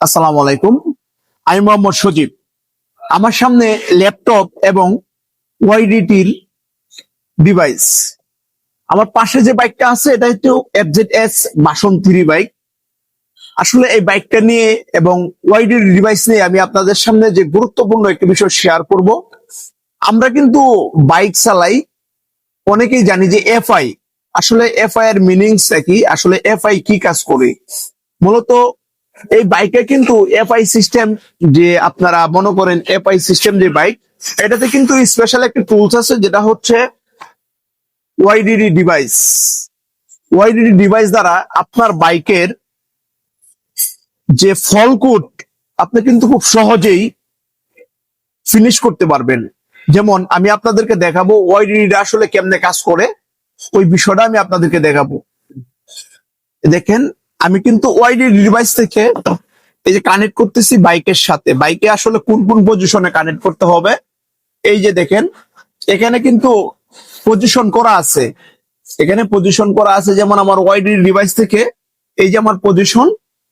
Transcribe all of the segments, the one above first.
আসসালামু আলাইকুম। আমি মোহাম্মদ সজীব। আমার সামনে ল্যাপটপ এবং ওয়াইডিটির ডিভাইস আমার পাশে যে বাইকটা আছে, এটা হচ্ছে FZ S version three bike আসলে এই বাইকটা নিয়ে এবং ওয়াইডি ডিভাইস নিয়ে আমি আপনাদের সামনে যে গুরুত্বপূর্ণ একটি বিষয় শেয়ার করব, আমরা কিন্তু বাইক চালাই, অনেকেই জানি যে এফআই আসলে এফআই এর মিনিংসটা কি? আসলে এফআই কি কাজ করে? মূলত এই বাইকে কিন্তু এফআই সিস্টেম যে আপনারা মনে করেন এফআই সিস্টেম যে বাইক, এটাতে কিন্তু স্পেশাল একটি টুলস আছে যেটা হচ্ছে ওয়াইডিডি ডিভাইস ওয়াইডিডি ডিভাইস দ্বারা আপনার বাইকের যে ফলকুট আপনি কিন্তু খুব সহজেই ফিনিশ করতে পারবেন। যেমন আমি আপনাদেরকে দেখাবো ওয়াইডিডি আসলে কেমনে কাজ করে, ওই বিষয়টা আমি আপনাদেরকে দেখাবো। দেখেন আমি কিন্তু ওয়াইডি ডিভাইস থেকে এই যে কানেক্ট করতেছি বাইকের সাথে। বাইকে আসলে কোন কোন পজিশনে কানেক্ট করতে হবে? এই যে দেখেন, এখানে কিন্তু পজিশন করা আছে। এখানে পজিশন করা আছে যেমন আমার ওয়াইডি ডিভাইস থেকে, এই যে আমার পজিশন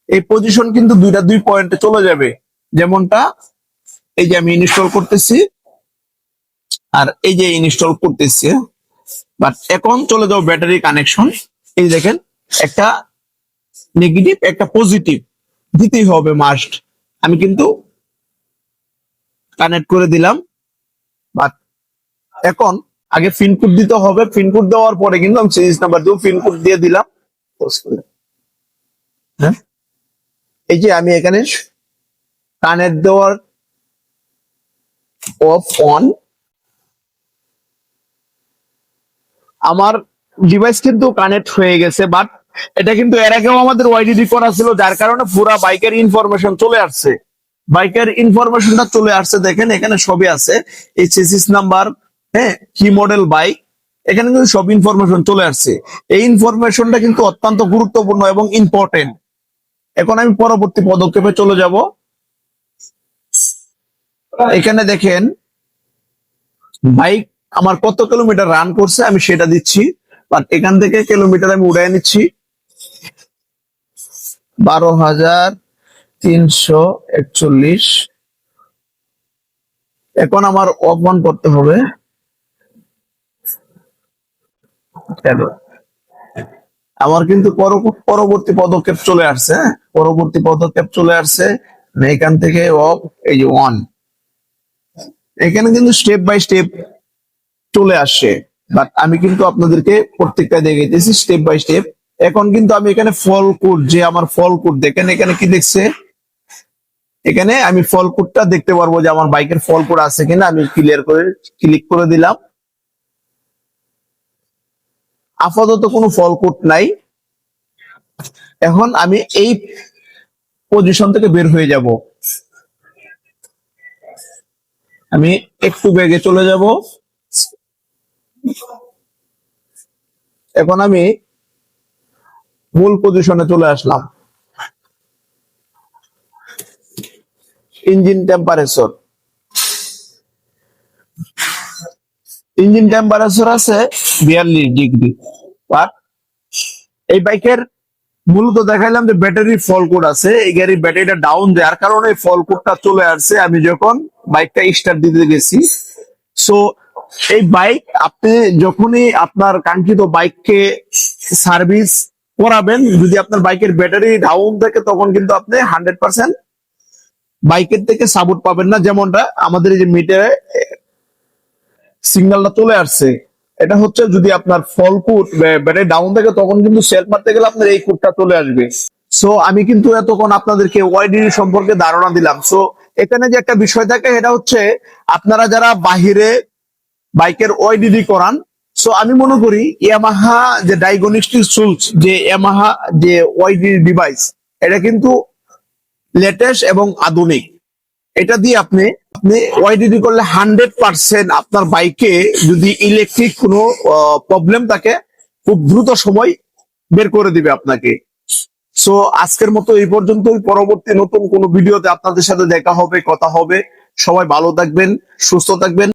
এই পজিশন কিন্তু দুইটা দুই পয়েন্টে চলে যাবে। যেমনটা এই যে আমি ইনস্টল করতেছি, আর এই যে ইনস্টল করতেছি। বাট এখন চলে যাও ব্যাটারি কানেকশন এই দেখেন, একটা নেগেটিভ একটা পজিটিভ দিতেই হবে মাস্ট আমি কিন্তু কানেক্ট করে দিলাম বাট এখন আগে পিনকোড দিতে হবে পিনকোড দেওয়ার পরে কিন্তু আমি সিরিজ নাম্বার দিয়ে পিনকোড দিয়ে দিলাম। হ্যাঁ? এই যে আমি এখানে কানেক্ট দেওয়ার অফ অন আমার ডিভাইস কিন্তু কানেক্ট হয়ে গেছে বাট এটা কিন্তু এর আগেও আমাদের ওয়াইডিডি করা ছিল যার কারণে পুরো বাইকের ইনফরমেশন চলে আসছে। বাইকের ইনফরমেশনটা চলে আসছে, দেখেন এখানে সবই আছে। এই চেসিস নাম্বার হ্যাঁ কি মডেল বাইক এখানে কিন্তু সব ইনফরমেশন চলে আসছে। এই ইনফরমেশনটা কিন্তু অত্যন্ত গুরুত্বপূর্ণ এবং ইম্পর্টেন্ট এখন আমি পরবর্তী পদক্ষেপে চলে যাব। এখানে দেখেন বাইক আমার কত কিলোমিটার রান করছে আমি সেটা দিচ্ছি বাট এখান থেকে কিলোমিটার আমি উড়াই নিচ্ছি। বারো হাজার তিনশো একচল্লিশ এখন আমার অফ অন করতে হবে? আমার কিন্তু পর- পরবর্তী পদক্ষেপ চলে আসছে হ্যাঁ? পরবর্তী পদক্ষেপ চলে আসছে এখান থেকে অফ, এই যে অন এখানে কিন্তু স্টেপ বাই স্টেপ চলে আসছে, বাট আমি কিন্তু আপনাদেরকে প্রত্যেকটা দেখাইতেছি স্টেপ বাই স্টেপ এখন কিন্তু আমি এখানে ফল যে আমার ফল দেখেন এখানে কি দেখছে? এখানে আমি ফল দেখতে পারব যে আমার বাইকের ফল আছে কিনা, আমি ক্লিয়ার করে ক্লিক করে দিলাম। আপাতত কোনো ফল নাই। এখন আমি এই পজিশন থেকে বের হয়ে যাব। আমি একটু বেগে চলে যাব। এখন আমি মূল পজিশনে চলে আসলাম। ইঞ্জিন টেম্পারেচার ইঞ্জিন টেম্পারেচার আছে বিয়াল্লিশ ডিগ্রি। বাট এই বাইকের মূলত দেখাইলাম যে ব্যাটারি ফল কোড আছে, এই গাড়ির ব্যাটারিটা ডাউন দেওয়ার কারণে ফল কোডটা চলে আসছে, আমি যখন বাইকটা স্টার্ট দিতে গেছি। সো এই বাইক আপনি যখনই আপনার কাঙ্ক্ষিত বাইককে সার্ভিস করাবেন। যদি আপনার বাইকের ব্যাটারি ডাউন থাকে, তখন কিন্তু আপনি হান্ড্রেড পার্সেন্ট বাইকের থেকে সাপোর্ট পাবেন না। যেমনটা আমাদের এই যে মিটারে সিগন্যালটা চলে আসছে। এটা হচ্ছে যদি আপনার ফল কোড ব্যাটারি ডাউন থাকে, তখন কিন্তু সেলফ মারতে গেলে আপনার এই কোডটা চলে আসবে। সো আমি কিন্তু এতক্ষণ আপনাদেরকে ওয়াইডি সম্পর্কে ধারণা দিলাম। সো এখানে যে একটা বিষয় থাকে এটা হচ্ছে আপনারা যারা বাহিরে বাইকের ওয়াইডিডি করান সো আমি মনে করি ইয়ামাহা যে ডায়াগনস্টিক টুলস যে ইয়ামাহা যে ওয়াইডি ডিভাইস এটা কিন্তু লেটেস্ট এবং আধুনিক। এটা দিয়ে আপনি আপনি ওয়াইডিডি করলে হান্ড্রেড পার্সেন্ট আপনার বাইকে যদি ইলেকট্রিক কোনো প্রবলেম থাকে, খুব দ্রুত সময় বের করে দিবে আপনাকে। সো আজকের মতো এই পর্যন্তই। পরবর্তী নতুন কোনো ভিডিওতে আপনাদের সাথে দেখা হবে, কথা হবে। সবাই ভালো থাকবেন, সুস্থ থাকবেন।